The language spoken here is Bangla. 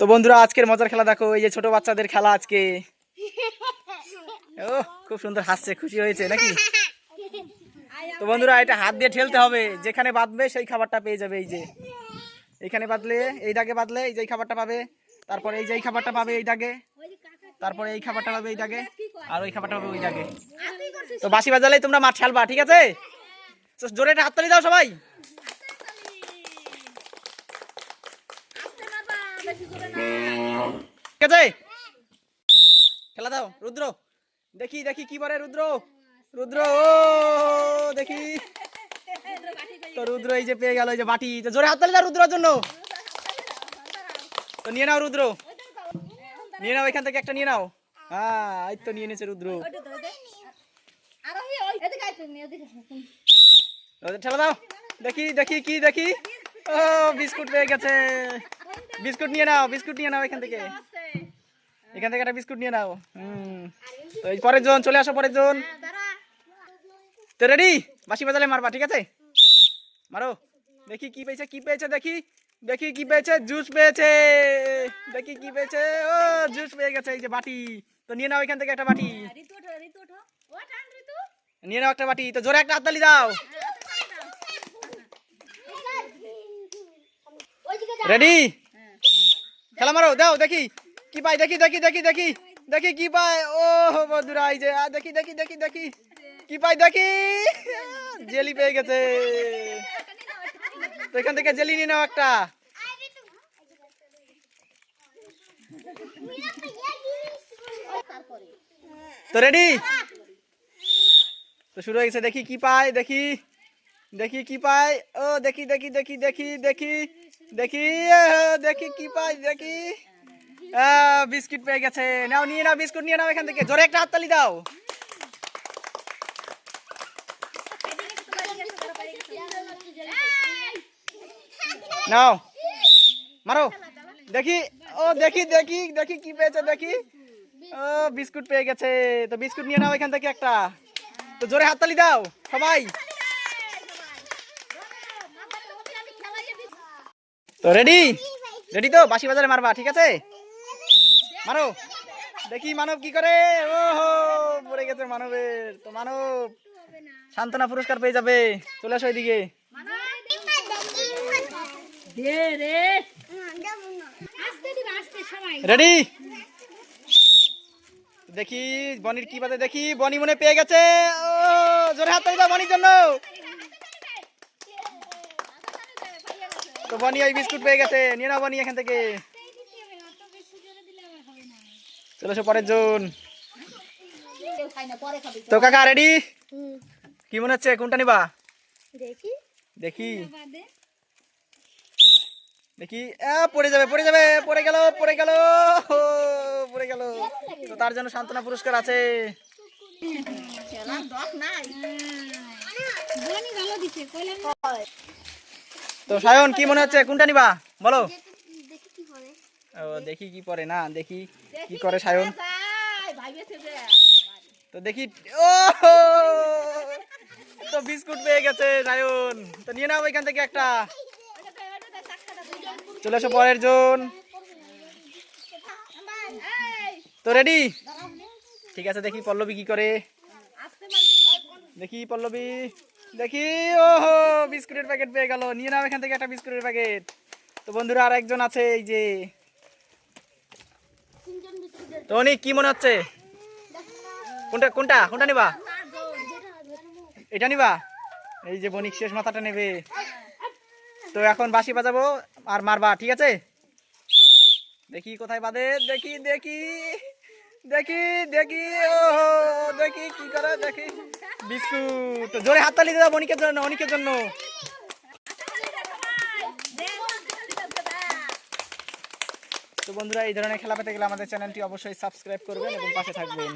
তো বন্ধুরা, আজকের মজার খেলা দেখো, এই যে ছোট বাচ্চাদের খেলা আজকে। ও, খুব সুন্দর হাসছে, খুশি হয়েছে, নাকি? তো বন্ধুরা, এটা হাত দিয়ে ঠেলতে হবে, যেখানে বাঁধবে সেই খাবারটা পেয়ে যাবে, এই যে। এইখানে বাঁধলে, এই দাগে বাঁধলে, এই যে খাবারটা পাবে, তারপরে এই যে এই খাবারটা পাবে এই দাগে, তারপরে এই খাবারটা পাবে এই দাগে, আর ওই খাবারটা পাবে ওই দাগে। তো বাসি বাজালেই তোমরা মাঠ খেলবা, ঠিক আছে? জোরে একটা হাততালি দাও সবাই। খেলা দাও, রুদ্র। দেখি দেখি কি পারে রুদ্র। রুদ্র, ও, দেখি। তো রুদ্র এই যে পেয়ে গেল, এই যে তো জোরে হাততালি দাও রুদ্রর জন্য। তো নিয়ে নাও রুদ্র। নিয়ে নাও, এখান থেকে একটা নিয়ে নাও। হ্যাঁ এই তো নিয়ে নিয়েছে রুদ্র। ঠেলা দাও। দেখি দেখি, কি, দেখি। ও, বিস্কুট পেয়ে গেছে। বিস্কুট নিয়ে নাও বিস্কুট নিয়ে নাও এখান থেকে। এখান থেকে একটা বিস্কুট নিয়ে নাও। হুম। তো পরের জন চলে আসো পরের জন। তো রেডি বাসি বাজালে মারবা ঠিক আছে? মারো। দেখি কি পেয়েছে কি পেয়েছে দেখি। দেখি কি পেয়েছে জুস পেয়েছে। দেখি কি পেয়েছে। ও জুস পেয়ে গেছে এই যে বাটি। তো নিয়ে নাও এখান থেকে একটা বাটি। নিয়ে নাও একটা বাটি। তো জোরে একটা হাততালি দাও। রেডি খেলা মারো, দাও, দেখি। কি পাই, দেখি দেখি দেখি দেখি। দেখি, কি পাই। ও বন্ধুরা, এই যে দেখি দেখি দেখি দেখি। কি পাই, দেখি। জেলি পেয়ে গেছে। তো এখান থেকে জেলি নিয়ে নাও একটা। তো রেডি? তো শুরু হয়ে গেছে, দেখি, কি পাই, দেখি। দেখি, কি পাই। ও, দেখি দেখি দেখি দেখি দেখি। দেখি দেখি কি পাই, দেখি। বিস্কুট পেয়ে গেছে। নাও, নিয়ে নাও, বিস্কুট নিয়ে নাও এখান থেকে। জোরে একটা হাততালি দাও। নাও। মারো। দেখি, ও, দেখি দেখি দেখি কি পেয়েছে, দেখি। ও, বিস্কুট পেয়ে গেছে। তো বিস্কুট নিয়ে নাও এখান থেকে একটা। তো জোরে হাততালি দাও, সবাই। তো রেডি রেডি তো? বাসি বাজারে মারবা ঠিক আছে? মারো দেখি মানব কি করে। ও হো পড়ে গেছে মানবের। তো মানব সান্ত্বনা পুরস্কার পেয়ে যাবে। চলে আসো এদিকে। রেডি দেখি বনির কি বাজে দেখি। বনি মনে পেয়ে গেছে। ও জোরে হাত তালি দাও বনির জন্য। তো বনি ওই বিস্কুট পেয়ে গেছে। নিয়ে নাও বনি এখান থেকে। চলে এসো পরের জন। তো কাকা রেডি কি মনে হচ্ছে? কোনটা নিবা? দেখি। দেখি। দেখি। পড়ে যাবে পড়ে যাবে পড়ে গেল পড়ে গেল। পড়ে গেল। তো তার জন্য সান্ত্বনা পুরস্কার আছে। তো সায়ন কি মনে হচ্ছে? কোনটা নিবা? বলো। দেখি কি ও দেখি কি পরে না দেখি কি করে সায়ন। তো দেখি ও! তো বিস্কুট পেয়ে গেছে সায়ন। তো নিয়ে নাও এখান থেকে একটা। চলে এসো পরের জন। তো রেডি? ঠিক আছে দেখি পল্লবী কি করে। দেখি পল্লবী। দেখি ও বিস্কুটের প্যাকেট পেয়ে গেল। নিয়ে নাও এখান থেকে একটা বিস্কুটের প্যাকেট তো বন্ধুরা আর একজন আছে এই যে। তো অনিক কি মনে হচ্ছে? কোনটা কোনটা কোনটা নিবা? এটা নিবা? এই যে বণিক শেষ মাথাটা নেবে। তো এখন বাঁশি বাজাবো আর মারবা ঠিক আছে? দেখি কোথায় বাদে দেখি দেখি দেখি দেখি ও দেখি কি করে দেখি। বিস্কুট। জোরে হাততালি দাও অনেকের জন্য অনেকের জন্য। তো বন্ধুরা, এই ধরনের খেলা পেতে গেলে আমাদের চ্যানেলটি অবশ্যই সাবস্ক্রাইব করবেন এবং পাশে থাকবেন।